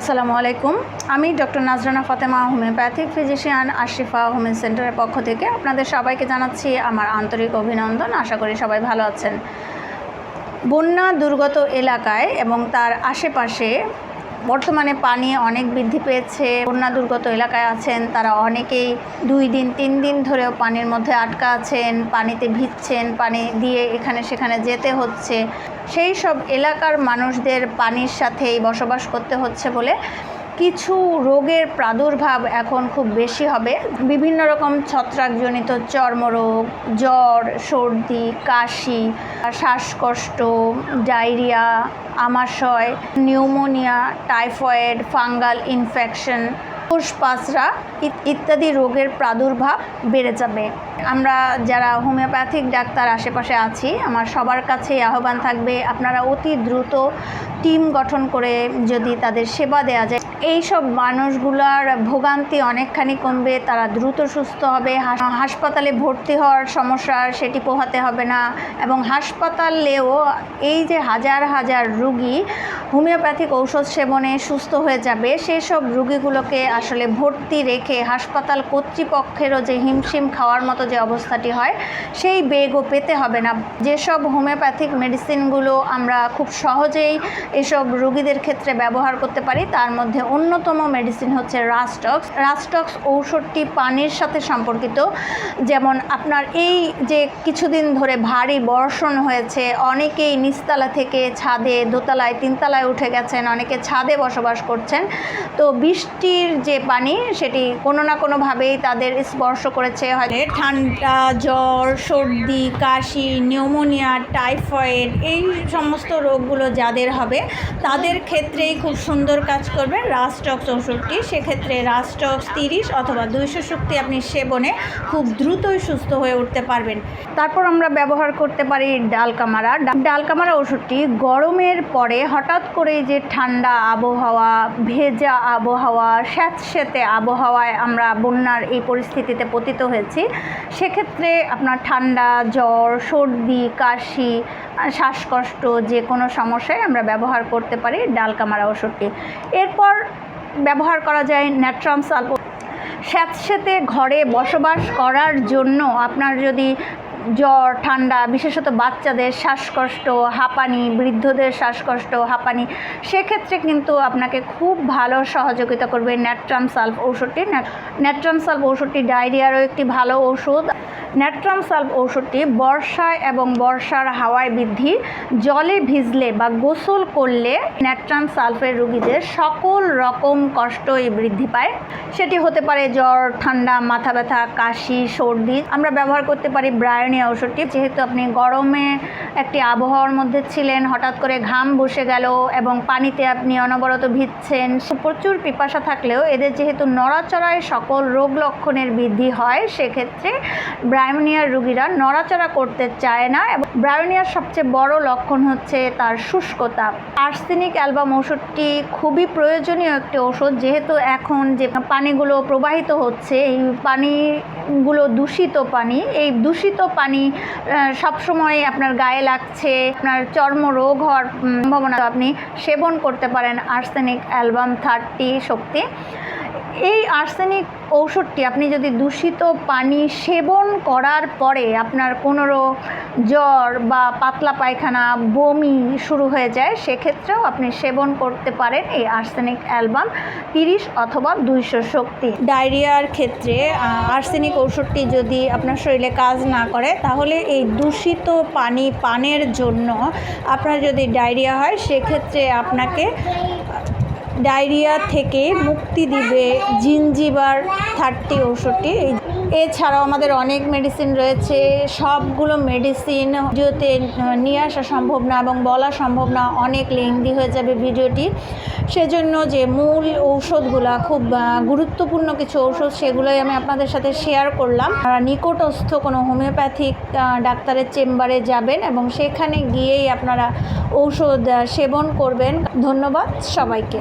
আসসালামু আলাইকুম। আমি doctor Nazrana Fatema, homeopathic physician Ashifa homeo সেন্টারের পক্ষ থেকে আপনাদের সবাইকে জানাচ্ছি আমার আন্তরিক অভিনন্দন। আশা করি সবাই ভালো আছেন। বন্যা দুর্গত এলাকায় এবং তার আশেপাশে বর্তমানে পানি অনেক বৃদ্ধি পেয়েছে। বন্যা দুর্গত এলাকায় আছেন, তারা অনেকেই দুই দিন, তিন দিন ধরেও পানির মধ্যে আটকা আছেন, পানিতে ভিজছেন, পানি দিয়ে এখানে সেখানে যেতে হচ্ছে। সেই সব এলাকার মানুষদের পানির সাথেই বসবাস করতে হচ্ছে বলে কিছু রোগের প্রাদুর্ভাব এখন খুব বেশি হবে। বিভিন্ন রকম ছত্রাকজনিত চর্মরোগ, জ্বর, সর্দি, কাশি, শ্বাসকষ্ট, ডায়রিয়া, আমাশয়, নিউমোনিয়া, টাইফয়েড, ফাঙ্গাল ইনফেকশন ফুসপাসরা ইত্যাদি রোগের প্রাদুর্ভাব বেড়ে যাবে। আমরা যারা হোমিওপ্যাথিক ডাক্তার আশেপাশে আছি, আমার সবার কাছেই আহ্বান থাকবে, আপনারা অতি দ্রুত টিম গঠন করে যদি তাদের সেবা দেওয়া যায়। এই সব মানুষগুলার ভোগান্তি অনেকখানি কমবে, তারা দ্রুত সুস্থ হবে হাসপাতালে ভর্তি হওয়ার সমস্যা সেটি পোহাতে হবে না। এবং হাসপাতালেও এই যে হাজার হাজার রুগী হোমিওপ্যাথিক ঔষধ সেবনে সুস্থ হয়ে যাবে। সেই সব রুগীগুলোকে আসলে ভর্তি রেখে হাসপাতাল কর্তৃপক্ষেরও যে হিমশিম খাওয়ার মতো যে অবস্থাটি হয়, সেই বেগও পেতে হবে না। যেসব হোমিওপ্যাথিক মেডিসিনগুলো আমরা খুব সহজেই এসব রুগীদের ক্ষেত্রে ব্যবহার করতে পারি, তার মধ্যে অন্যতম মেডিসিন হচ্ছে রাস্টক্স রাস্টক্স ঔষধটি পানির সাথে সম্পর্কিত। যেমন আপনার এই যে কিছুদিন ধরে ভারী বর্ষণ হয়েছে, অনেকেই নিচতলা থেকে ছাদে দোতলায় তিনতলায় উঠে গেছেন, অনেকে ছাদে বসবাস করছেন। তো বৃষ্টির যে পানি, সেটি কোনো না কোনোভাবেই তাদের স্পর্শ করেছে। হয়তো ঠান্ডা, জ্বর, সর্দি, কাশি, নিউমোনিয়া, টাইফয়েড, এই সমস্ত রোগগুলো যাদের হবে, তাদের ক্ষেত্রেই খুব সুন্দর কাজ করবে রাস্টক্স ওষুধটি সেক্ষেত্রে রাস্টক্স তিরিশ অথবা দুইশো শক্তি আপনি সেবনে খুব দ্রুতই সুস্থ হয়ে উঠতে পারবেন। তারপর আমরা ব্যবহার করতে পারি ডালকামারা। ডালকামারা ওষুধটি গরমের পরে হঠাৎ করে যে ঠান্ডা আবহাওয়া, ভেজা আবহাওয়া স্যাঁতস্যাঁতে আবহাওয়ায় আমরা বন্যার এই পরিস্থিতিতে পতিত হয়েছি, সেক্ষেত্রে আপনার ঠান্ডা, জ্বর, সর্দি, কাশি, শ্বাসকষ্ট যে কোনো সমস্যায় আমরা ব্যবহার করতে পারি ডালকামারা ওষুধটি। এরপর ব্যবহার করা যায় ন্যাট্রাম সালফো স্যাঁতস্যাঁতে ঘরে বসবাস করার জন্য আপনার যদি জ্বর, ঠান্ডা, বিশেষত বাচ্চাদের শ্বাসকষ্ট, হাঁপানি, বৃদ্ধদের শ্বাসকষ্ট, হাঁপানি, সেক্ষেত্রে কিন্তু আপনাকে খুব ভালো সহযোগিতা করবে ন্যাট্রাম সালফ ঔষধটি। ন্যাট- ন্যাট্রাম সালফ ঔষধটি ডায়রিয়ারও একটি ভালো ওষুধ ন্যাট্রাম সালফ ঔষধটি বর্ষায় এবং বর্ষার হাওয়ায় বৃদ্ধি, জলে ভিজলে বা গোসল করলে ন্যাট্রাম সালফের রুগীদের সকল রকম কষ্টই বৃদ্ধি পায়। সেটি হতে পারে জ্বর, ঠান্ডা, মাথা ব্যথা, কাশি, সর্দি। আমরা ব্যবহার করতে পারি ব্রায়নিয়া ওষুধটি যেহেতু আপনি গরমে একটি আবহাওয়ার মধ্যে ছিলেন, হঠাৎ করে ঘাম বসে গেল এবং পানিতে আপনি অনবরত ভিজছেন প্রচুর পিপাসা থাকলেও এদের যেহেতু নড়াচড়ায় সকল রোগ লক্ষণের বৃদ্ধি হয়, সেক্ষেত্রে ব্রাইমোনিয়ার রুগীরা নড়াচড়া করতে চায় না এবং ব্রায়োনিয়ার সবচেয়ে বড় লক্ষণ হচ্ছে তার শুষ্কতা। আর্সেনিক অ্যালবাম ওষুধটি খুবই প্রয়োজনীয় একটি ওষুধ, যেহেতু এখন যে পানিগুলো প্রবাহিত হচ্ছে, এই পানিগুলো দূষিত পানি, এই দূষিত পানি সবসময় আপনার গায়ে লাগছে, আপনার চর্ম রোগ হওয়ার সম্ভাবনা। আপনি সেবন করতে পারেন আর্সেনিক অ্যালবাম থার্টি শক্তি। এই আর্সেনিক ঔষধটি আপনি যদি দূষিত পানি সেবন করার পরে আপনার কোনো জ্বর বা পাতলা পায়খানা, বমি শুরু হয়ে যায়, সেক্ষেত্রেও আপনি সেবন করতে পারেন এই আর্সেনিক অ্যালবাম তিরিশ অথবা দুইশো শক্তি। ডায়রিয়ার ক্ষেত্রে আর্সেনিক ঔষধটি যদি আপনার শরীরে কাজ না করে, তাহলে এই দূষিত পানি, পানের জন্য আপনার যদি ডায়রিয়া হয়, সেক্ষেত্রে আপনাকে ডায়রিয়া থেকে মুক্তি দিবে জিনজিবার থার্টি ওষুধটি এই- এছাড়াও আমাদের অনেক মেডিসিন রয়েছে। সবগুলো মেডিসিন ভিডিওতে নিয়ে আসা সম্ভব না এবং বলা সম্ভব না। অনেক লেন্দি হয়ে যাবে ভিডিওটি। সেজন্য যে মূল ঔষধগুলা, খুব গুরুত্বপূর্ণ কিছু ঔষধ, সেগুলোই আমি আপনাদের সাথে শেয়ার করলাম। নিকটস্থ কোনো হোমিওপ্যাথিক ডাক্তারের চেম্বারে যাবেন এবং সেখানে গিয়েই আপনারা ঔষধ সেবন করবেন। ধন্যবাদ সবাইকে।